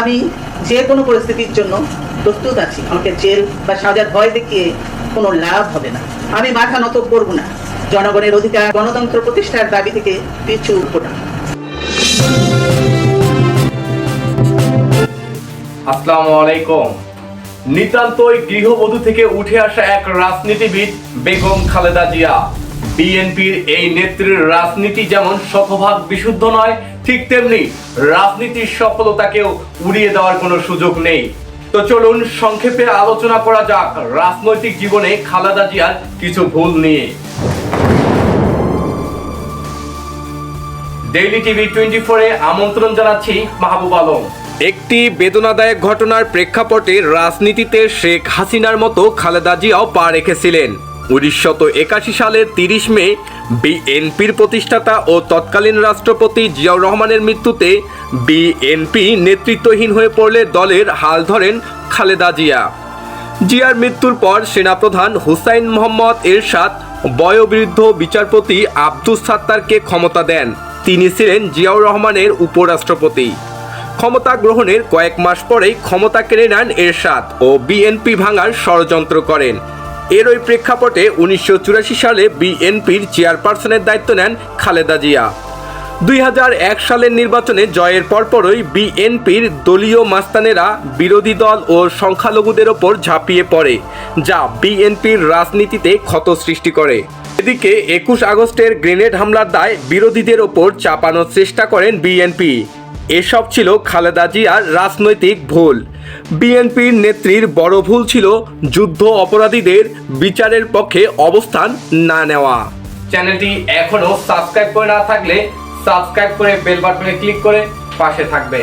আমি যে কোনো পরিস্থিতির জন্য প্রস্তুত আছি। আমাকে জেল বা সাজার ভয় দেখিয়ে কোনো লাভ হবে না। আমি মাথা নত করব না। জনগণের অধিকার গণতন্ত্র প্রতিষ্ঠার দাবি থেকে পিছু উঠবো আসসালামু আলাইকুম। নিতান্তই গৃহবধূ থেকে উঠে আসা এক রাজনীতিবিদ বেগম খালেদা জিয়া। বিএনপির এই নেত্রীর রাজনীতি যেমন শতভাগ বিশুদ্ধ নয়, ঠিক তেমনি রাজনীতির সফলতাকেও উড়িয়ে দেওয়ার কোনো সুযোগ নেই। তো চলুন সংক্ষেপে আলোচনা করা যাক রাজনৈতিক জীবনে খালেদা জিয়ার কিছু ভুল নিয়ে। ডেইলি টিভি টোয়েন্টি ফোরে আমন্ত্রণ জানাচ্ছি মাহবুব আলম। একটি বেদনাদায়ক ঘটনার প্রেক্ষাপটে রাজনীতিতে শেখ হাসিনার মতো খালেদা জিয়াও পা রেখেছিলেন। উনিশশো একাশি সালের তিরিশ মে বিএনপির প্রতিষ্ঠাতা ও তৎকালীন রাষ্ট্রপতি জিয়াউর রহমানের মৃত্যুতে বিএনপি নেতৃত্বহীন হয়ে পড়লে দলের হাল ধরেন খালেদা জিয়া। জিয়ার মৃত্যুর পর সেনাপ্রধান হুসাইন মোহাম্মদ এরশাদ বয়োবৃদ্ধ বিচারপতি আব্দুস সাত্তারকে ক্ষমতা দেন। তিনি ছিলেন জিয়াউর রহমানের উপরাষ্ট্রপতি। ক্ষমতা গ্রহণের কয়েক মাস পরেই ক্ষমতা কেড়ে নেন এরশাদ ও বিএনপি ভাঙার ষড়যন্ত্র করেন। এরই প্রেক্ষাপটে উনিশশো চুরাশি সালে বিএনপির চেয়ারপারসনের দায়িত্ব নেন খালেদা জিয়া। দুই হাজার এক সালের নির্বাচনে জয়ের পরপরই বিএনপির দলীয় মাস্তানেরা বিরোধী দল ও সংখ্যালঘুদের ওপর ঝাঁপিয়ে পড়ে, যা বিএনপির রাজনীতিতে ক্ষত সৃষ্টি করে। এদিকে একুশ আগস্টের গ্রেনেড হামলার দায় বিরোধীদের ওপর চাপানোর চেষ্টা করেন বিএনপি। এসব ছিল খালেদা জিয়ার রাজনৈতিক ভুল। বিএনপির নেত্রীর বড় ভুল ছিল যুদ্ধ অপরাধীদের বিচারের পক্ষে অবস্থান না নেওয়া। চ্যানেলটি এখনও সাবস্ক্রাইব করে না থাকলে সাবস্ক্রাইব করে বেল বাটনে ক্লিক করে পাশে থাকবে।